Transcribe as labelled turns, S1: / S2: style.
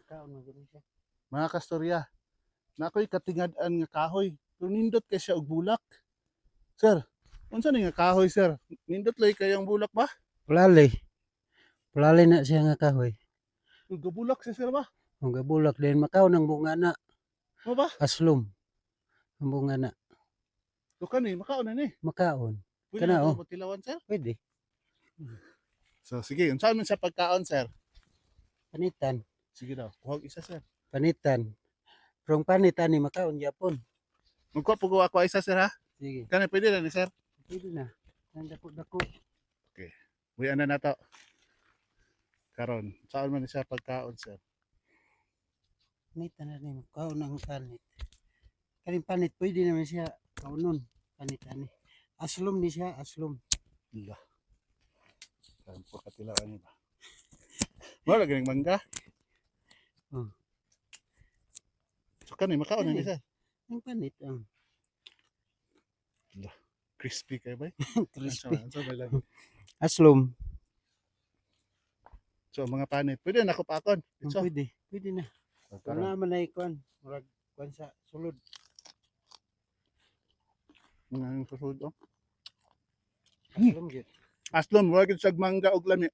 S1: Makaon mo gani siya.
S2: Mga kastorya, na ako'y katingad-an nga kahoy. Pero nindot kay siya og bulak. Sir, unsa ni nga kahoy, sir? Nindot lay kayang bulak ba?
S1: Pulali. Pulali na siya nga kahoy.
S2: Gabulak siya, sir ba?
S1: Ang gabulak din makaon ang bunga na
S2: Mo ba?
S1: aslom. Ang bunga na
S2: Dukan ni, makaon na ni.
S1: makaon.
S2: Pwede
S1: Kana,
S2: na
S1: oh.
S2: oh. matilawan, sir?
S1: Pwede.
S2: So, sige, unsa man sa pagkaon, sir?
S1: Panitan.
S2: Sige daw, huwag isa, sir.
S1: Panitan. Ang panitan ni makaon yapon.
S2: Magkuha po ko ako isa, sir, ha?
S1: Sige.
S2: Kani, pwede na ni, sir?
S1: Pwede na. Ang dako-dako.
S2: Uy, ano na to? Karon, saan man siya pagkaon, sir?
S1: Panitan na ni makaon ang panit. Kaning panit pwede naman siya kaunon. Panitan ni. Aslom ni siya, aslom.
S2: Ila. Saan po katilawan niya ba? Wala ganing mangga.
S1: Hmm.
S2: So kani makaon na ni
S1: Kani.
S2: sir.
S1: Ang panit ang
S2: Crispy kay ba?
S1: crispy.
S2: So, so, lang.
S1: Aslom.
S2: so mga panit. Pwede na ako pakon.
S1: Ang
S2: So,
S1: pwede. Pwede na. Kung
S2: karon.
S1: naman na ikon. Murag kwan sa sulod.
S2: Mga susunod oh.
S1: Aslom yun.
S2: Aslom, wala gid sag mangga og lami.